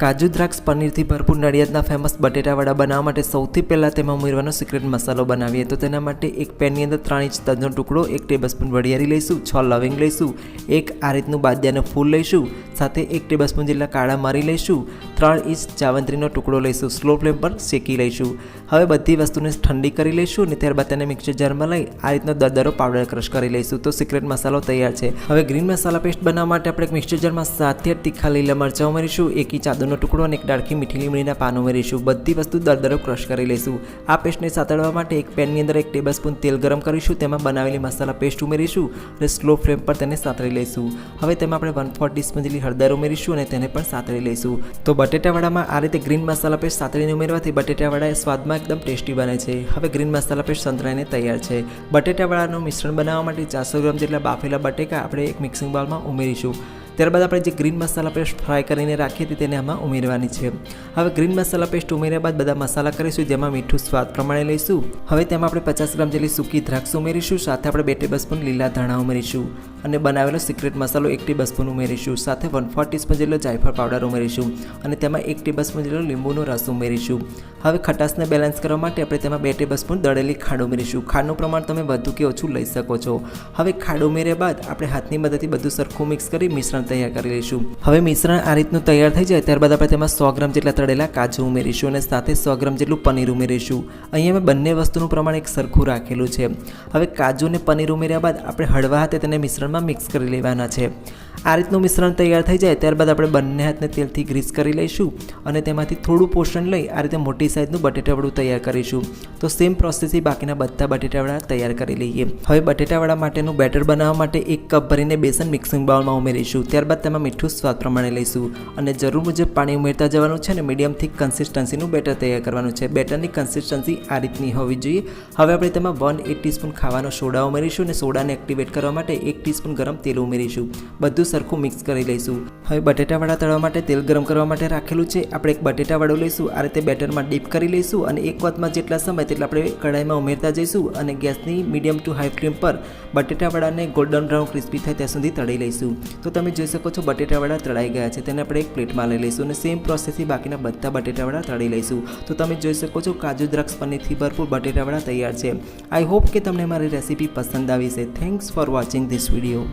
કાજુ દ્રાક્ષ પનીરથી ભરપૂર નડિયાદના ફેમસ બટેટાવડા બનાવવા માટે સૌથી પહેલાં તેમાં ઉમેરવાનો સિક્રેટ મસાલો બનાવીએ. તો તેના માટે એક પેનની અંદર ત્રણ ઇંચ તજનો ટુકડો, એક ટેબલસ્પૂન વડિયારી લઈશું, છ લવિંગ લઈશું, એક આ રીતનું બાદિયાનું ફૂલ લઈશું સાથે એક ટેબલસ્પૂન જેટલા કાળા મરી લઈશું, ત્રણ ઇંચ જાવંત્રીનો ટુકડો લઈશું, સ્લો ફ્લેમ પર શેકી લઈશું. હવે બધી વસ્તુને ઠંડી કરી લઈશું અને ત્યારબાદ તેને મિક્સર જારમાં લઈ આ રીતનો દરદરો પાવડર ક્રશ કરી લઈશું. તો સિક્રેટ મસાલો તૈયાર છે. હવે ગ્રીન મસાલા પેસ્ટ બનાવવા માટે આપણે એક મિક્સર જારમાં સાથે તીખા લીલા મરચાં ઉમેરીશું, એક ઇંચ આદુનો ટુકડો અને એક ડાળખી મીઠી લીમડીના પાન ઉમેરીશું. બધી વસ્તુ દરદરો ક્રશ કરી લઈશું. આ પેસ્ટને સાતળવા માટે એક પેનની અંદર એક ટેબલસ્પૂન તેલ ગરમ કરીશું, તેમાં બનાવેલી મસાલા પેસ્ટ ઉમેરીશું અને સ્લો ફ્લેમ પર તેને સાતરી લઈશું. હવે તેમાં આપણે વન ફોર ટીસ્પૂન જેટલી હળદર ઉમેરીશું અને તેને પણ સાતળી લઈશું. તો બટેટાવાડામાં આ રીતે ગ્રીન મસાલા પેસ્ટ સાતળીને ઉમેરવાથી બટેટાવાડા સ્વાદમાં એકદમ ટેસ્ટી બને છે. હવે ગ્રીન મસાલા પેસ્ટ સંતરાઈને તૈયાર છે. બટેટાવાડાનું મિશ્રણ બનાવવા માટે ચારસો ગ્રામ જેટલા બાફેલા બટેકા આપણે એક મિક્સિંગ બાઉલમાં ઉમેરીશું. ત્યારબાદ આપણે જે ગ્રીન મસાલા પેસ્ટ ફ્રાય કરીને રાખી હતી તેને આમાં ઉમેરવાની છે. હવે ગ્રીન મસાલા પેસ્ટ ઉમેર્યા બાદ બધા મસાલા કરીશું, જેમાં મીઠું સ્વાદ પ્રમાણે લઈશું. હવે તેમાં આપણે પચાસ ગ્રામ જેટલી સૂકી દ્રાક્ષ ઉમેરીશું, સાથે આપણે બે ટેબલસ્પૂન લીલા ધાણા ઉમેરીશું અને બનાવેલો સિક્રેટ મસાલો એક ટેબલસ્પૂન ઉમેરીશું, સાથે વન ફોર ટીસ્પૂન જેટલો જાયફળ પાવડર ઉમેરીશું અને તેમાં એક ટેબલસ્પૂન જેટલો લીંબુનો રસ ઉમેરીશું. હવે ખટાશને બેલેન્સ કરવા માટે આપણે તેમાં બે ટેબલસ્પૂન દળેલી ખાંડ ઉમેરીશું. ખાંડનું પ્રમાણ તમે વધુ કે ઓછું લઈ શકો છો. હવે ખાંડ ઉમેર્યા બાદ આપણે હાથની મદદથી બધું સરખું મિક્સ કરી મિશ્રણ તૈયાર કરી લઈશું. હવે મિશ્રણ આ રીતનું તૈયાર થઈ જાય ત્યારબાદ આપણે તેમાં સો ગ્રામ જેટલા તળેલા કાજુ ઉમેરીશું અને સાથે સો ગ્રામ જેટલું પનીર ઉમેરીશું. અહીંયા મેં બંને વસ્તુનું પ્રમાણ એક સરખું રાખેલું છે. હવે કાજુ અને પનીર ઉમેર્યા બાદ આપણે હળવા હાથે તેને મિશ્રણમાં મિક્સ કરી લેવાના છે. આ રીતનું મિશ્રણ તૈયાર થઈ જાય ત્યારબાદ આપણે બંને હાથને તેલથી ગ્રીસ કરી લઈશું અને તેમાંથી થોડું પોષણ લઈ આ રીતે મોટી સાઇઝનું બટેટાવડું તૈયાર કરીશું. તો સેમ પ્રોસેસથી બાકીના બધા બટેટાવડા તૈયાર કરી લઈએ. હવે બટેટાવડા માટેનું બેટર બનાવવા માટે એક કપ ભરીને બેસન મિક્સિંગ બાઉલમાં ઉમેરીશું. ત્યારબાદ તેમાં મીઠું સ્વાદ પ્રમાણે લઈશું. અને જરૂર મુજબ પાણી ઉમેરતા જવાનું છે અને મીડિયમ થીક કન્સિસ્ટન્સીનું બેટર તૈયાર કરવાનું છે. બેટરની કન્સિસ્ટન્સી આ રીતની હોવી જોઈએ. હવે આપણે તેમાં વન એક ટીસ્પૂન ખાવાનો સોડા ઉમેરીશું અને સોડાને એક્ટિવેટ કરવા માટે એક ટીસ્પૂન ગરમ તેલ ઉમેરીશું. બધું સરખું મિક્સ કરી લઈશું. હવે બટેટાવાળા તળવા માટે તેલ ગરમ કરવા માટે રાખેલું છે. આપણે એક બટેટાવાળું લઈશું. આ રીતે બેટરમાં ડીપ કરી લઈશું અને એક વાતમાં જેટલા સમય તેટલા આપણે કઢાઈમાં ઉમેરતા જઈશું અને ગેસની મીડિયમ ટુ હાઈ ફ્લેમ પર બટેટાવાળાને ગોલ્ડન બ્રાઉન ક્રિસ્પી થાય ત્યાં સુધી તળી લઈશું. તો તમે જોઈ શકો છો, બટેટાવાળા તળાઈ ગયા છે. તેને આપણે એક પ્લેટમાં લઈ લઈશું અને સેમ પ્રોસેસથી બાકીના બધા બટેટાવાળા તળી લઈશું. તો તમે જોઈ શકો છો, કાજુ દ્રાક્ષ પનીરથી ભરપૂર બટેટાવાળા તૈયાર છે. આઈ હોપ કે તમને મારી રેસીપી પસંદ આવી છે thanks for watching this video